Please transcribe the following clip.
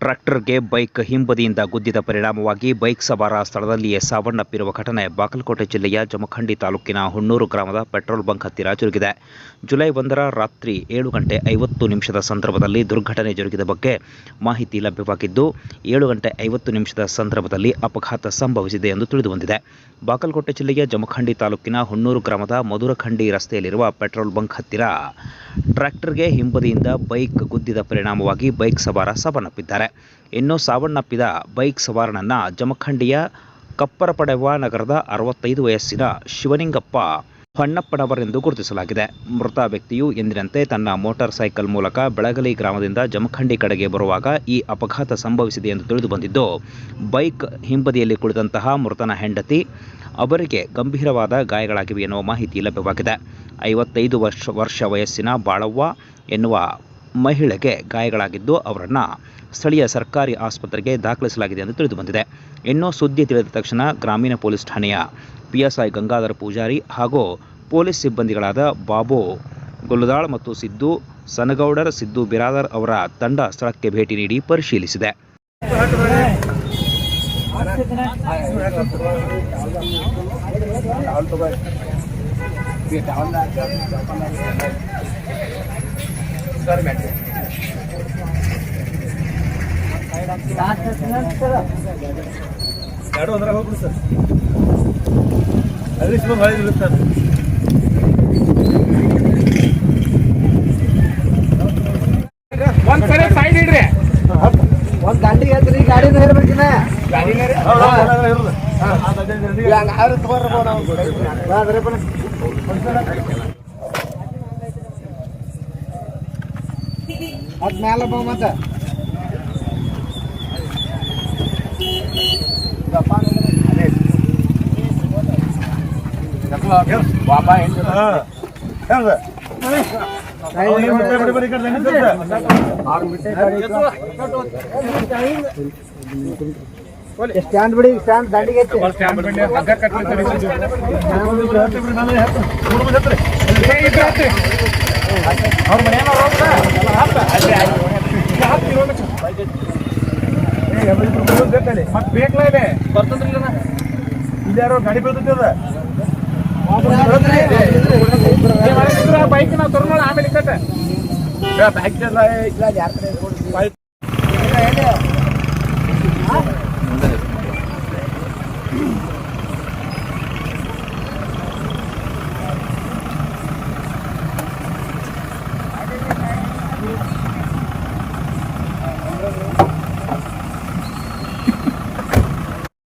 ಟ್ರ್ಯಾಕ್ಟರ್ಗೆ bike ಹಿಂಬದಿಯಿಂದ ಗುದ್ದಿದ ಪರಿಣಾಮವಾಗಿ bike ಸವಾರ ಸ್ಥಳದಲ್ಲಿಯೇ ಸಾವನ್ನಪ್ಪಿರುವ ಘಟನೆ ಬಾಗಲಕೋಟೆ ಜಿಲ್ಲೆಯ ಜಮಖಂಡಿ ತಾಲೂಕಿನ ಹುಣ್ಣೂರು ಗ್ರಾಮದ ಪೆಟ್ರೋಲ್ ಬಂಕ್ ಹತ್ತಿರ ಜರುಗಿದೆ. ಜುಲೈ ಒಂದರ ರಾತ್ರಿ ಏಳು ಗಂಟೆ ಐವತ್ತು ನಿಮಿಷದ ಸಂದರ್ಭದಲ್ಲಿ ದುರ್ಘಟನೆ ಜರುಗಿದ ಬಗ್ಗೆ ಮಾಹಿತಿ ಲಭ್ಯವಾಗಿದ್ದು, ಏಳು ಗಂಟೆ ಐವತ್ತು ನಿಮಿಷದ ಸಂದರ್ಭದಲ್ಲಿ ಅಪಘಾತ ಸಂಭವಿಸಿದೆ ಎಂದು ತಿಳಿದುಬಂದಿದೆ. ಬಾಗಲಕೋಟೆ ಜಿಲ್ಲೆಯ ಜಮಖಂಡಿ ತಾಲೂಕಿನ ಹುಣ್ಣೂರು ಗ್ರಾಮದ ಮಧುರಖಂಡಿ ರಸ್ತೆಯಲ್ಲಿರುವ ಪೆಟ್ರೋಲ್ ಬಂಕ್ ಹತ್ತಿರ ಟ್ರ್ಯಾಕ್ಟರ್ಗೆ ಹಿಂಬದಿಯಿಂದ ಬೈಕ್ ಗುದ್ದಿದ ಪರಿಣಾಮವಾಗಿ ಬೈಕ್ ಸವಾರ ಸಾವನ್ನಪ್ಪಿದ್ದಾರೆ. ಇನ್ನು ಸಾವನ್ನಪ್ಪಿದ ಬೈಕ್ ಸವಾರನನ್ನು ಜಮಖಂಡಿಯ ಕಪ್ಪರಪಡೆವ ನಗರದ ಅರವತ್ತೈದು ವಯಸ್ಸಿನ ಶಿವಲಿಂಗಪ್ಪ ಹೊನ್ನಪ್ಪನವರೆಂದು ಗುರುತಿಸಲಾಗಿದೆ. ಮೃತ ವ್ಯಕ್ತಿಯು ಎಂದಿನಂತೆ ತನ್ನ ಮೋಟಾರ್ ಸೈಕಲ್ ಮೂಲಕ ಬೆಳಗಲಿ ಗ್ರಾಮದಿಂದ ಜಮಖಂಡಿ ಕಡೆಗೆ ಬರುವಾಗ ಈ ಅಪಘಾತ ಸಂಭವಿಸಿದೆ ಎಂದು ತಿಳಿದು ಬಂದಿದ್ದು ಬೈಕ್ ಹಿಂಬದಿಯಲ್ಲಿ ಕುಳಿತಂತಹ ಮೃತನ ಹೆಂಡತಿ ಅವರಿಗೆ ಗಂಭೀರವಾದ ಗಾಯಗಳಾಗಿವೆ ಎನ್ನುವ ಮಾಹಿತಿ ಲಭ್ಯವಾಗಿದೆ. ಐವತ್ತೈದು ವರ್ಷ ವರ್ಷ ವಯಸ್ಸಿನ ಬಾಳವ್ವ ಎನ್ನುವ ಮಹಿಳೆಗೆ ಗಾಯಗಳಾಗಿದ್ದು ಅವರನ್ನು ಸ್ಥಳೀಯ ಸರ್ಕಾರಿ ಆಸ್ಪತ್ರೆಗೆ ದಾಖಲಿಸಲಾಗಿದೆ ಎಂದು ತಿಳಿದುಬಂದಿದೆ. ಇನ್ನು ಸುದ್ದಿ ತಿಳಿದ ತಕ್ಷಣ ಗ್ರಾಮೀಣ ಪೊಲೀಸ್ ಠಾಣೆಯ ಪಿಎಸ್ಐ ಗಂಗಾಧರ ಪೂಜಾರಿ ಹಾಗೂ ಪೊಲೀಸ್ ಸಿಬ್ಬಂದಿಗಳಾದ ಬಾಬು ಗುಲ್ಲದಾಳ್ ಮತ್ತು ಸಿದ್ದು ಸನಗೌಡರ್, ಸಿದ್ದು ಬಿರಾದರ್ ಅವರ ತಂಡ ಸ್ಥಳಕ್ಕೆ ಭೇಟಿ ನೀಡಿ ಪರಿಶೀಲಿಸಿದೆ. ಎರಡು ಅಂದ್ರೆ ಹೋಗ್ಬಿಡು ಸರ್. ಅಲ್ಲಿ ಬಂದು ಹೊಳಿದ್ರು ಸರ್ ಒಂದ್ ಕಡೆ ಸೈಡ್ ಇಡ್ರಿ. ಒಂದ್ ದಂಡಿಗೆ ಐತ್ರಿ ಗಾಡಿನ ಇರ್ಬೇಕಿನ ಅದ್ ಮ್ಯಾಲ ಬಾ ಮತ್ತ ಬಾಬಾ ಹೆಂಗ್ ಸ್ಟ್ಯಾಂಡ್ ಬಿಡಿ ಸ್ಟ್ಯಾಂಡ್ ದಂಡಿಗೆ ಐತಿ ಸ್ಟ್ಯಾಂಡ್ ಬಂಡಿ ಹಗ್ಗ ಕಟ್ಲಿ ಅವ್ರ ಮನೆ ಮತ್ ಬೇಕಲ್ಲ ಇದೆ ಬರ್ತದ್ರಿಲ್ಲ ಇಲ್ಲಾರೋ ಗಾಡಿ ಬೀಳ್ತೈತಿ ಅದ ಬೈಕ್ ನಾವು ತರೋಣ ಆಮೇಲೆ ಕಟ್ಟ ಬ್ಯಾಕ್ ಯಾರ ಕಡೆ